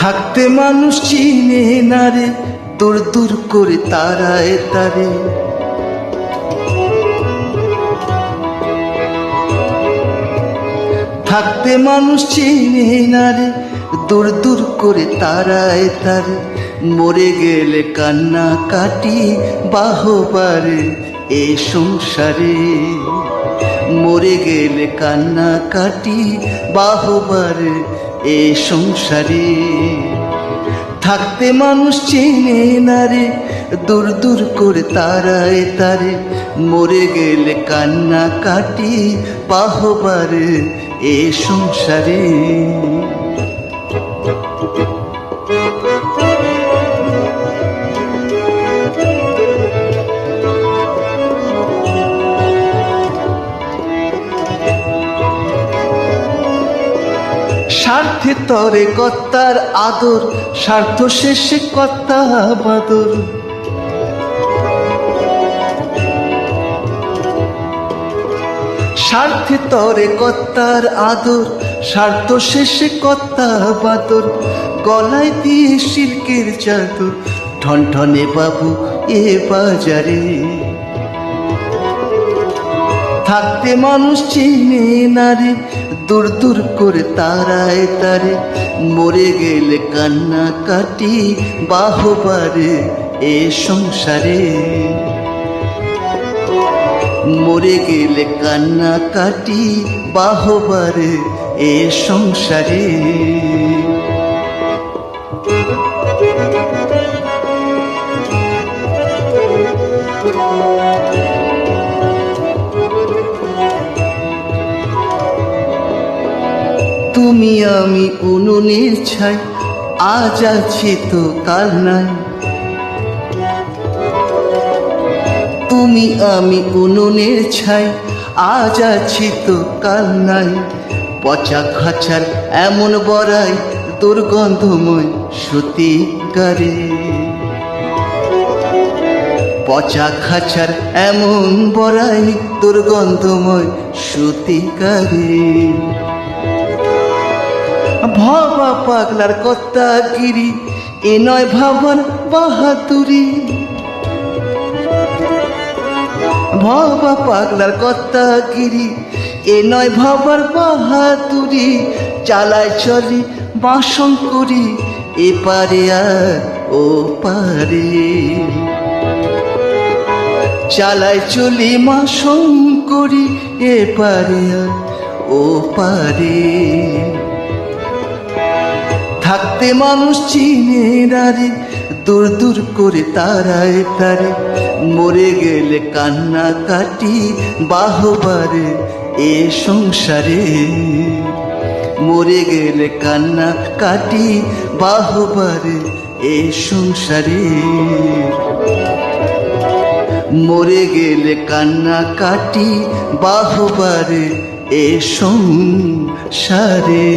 থাকতে মানুষ চিনে না রে দূর দূর করে তারায় তারে। থাকতে মানুষ চিনে না রে দূর দূর করে তারায় তারে। মরে গেলে কান্না কাটি বাহবারে এ সংসারে। মরে গেলে কান্না কাটি, বাহবারে এ সংসারে। থাকতে মানুষ চেনে না রে, দূর দূর করে তারায় তারে। মরে গেলে কান্না কাটি, বাহবারে এ সংসারে। স্বার্থে তরে কর্তার আদর, স্বার্থ শেষে কর্তা বাদর। স্বার্থে তরে কর্তার আদর, স্বার্থ শেষে কর্তা বাদর। গলায় দিয়ে শিল্কের চাদর, ঠনঠনে বাবু এ বাজারে। থাকতে মানুষ চিনে না রে। দূর দূর করে তারায় তারে। মরে গেলে কান্না কাটি, বাহবারে এ সংসারে। মরে গেলে কান্না কাটি, বাহবারে এ সংসারে। তুমি আমি উনুনের ছাই, আজ আছি তো কাল নাই। তুমি আমি উনুনের ছাই, আজ আছি তো কাল নাই। পচা খাঁচার এমন বড়াই দুর্গন্ধময় সতীকারে পচা খাঁচার এমন বড়াই দুর্গন্ধময় সতীকারে ভাবা পাগলার কত্তা গিরি এ নয় ভাবার বাহাদুরি। ভাবা পাগলার কত্তা গিরি এ নয় ভাবার বাহাদুরি। চালায় চলি বাসন করি, এ পারে আর ও পারে। চালায় চলি মাসন করি, এ পারে আর ও পারে। থাকতে মানুষ চিনে নারে দূর দূর করে তারায় তারে। মরে গেলে কান্না কাটি, বাহবারে এ সংসারে। মরে গেলে কান্না কাটি, বাহবারে এ সংসারে। মরে গেলে কান্না কাটি, বাহবারে এ সংসারে।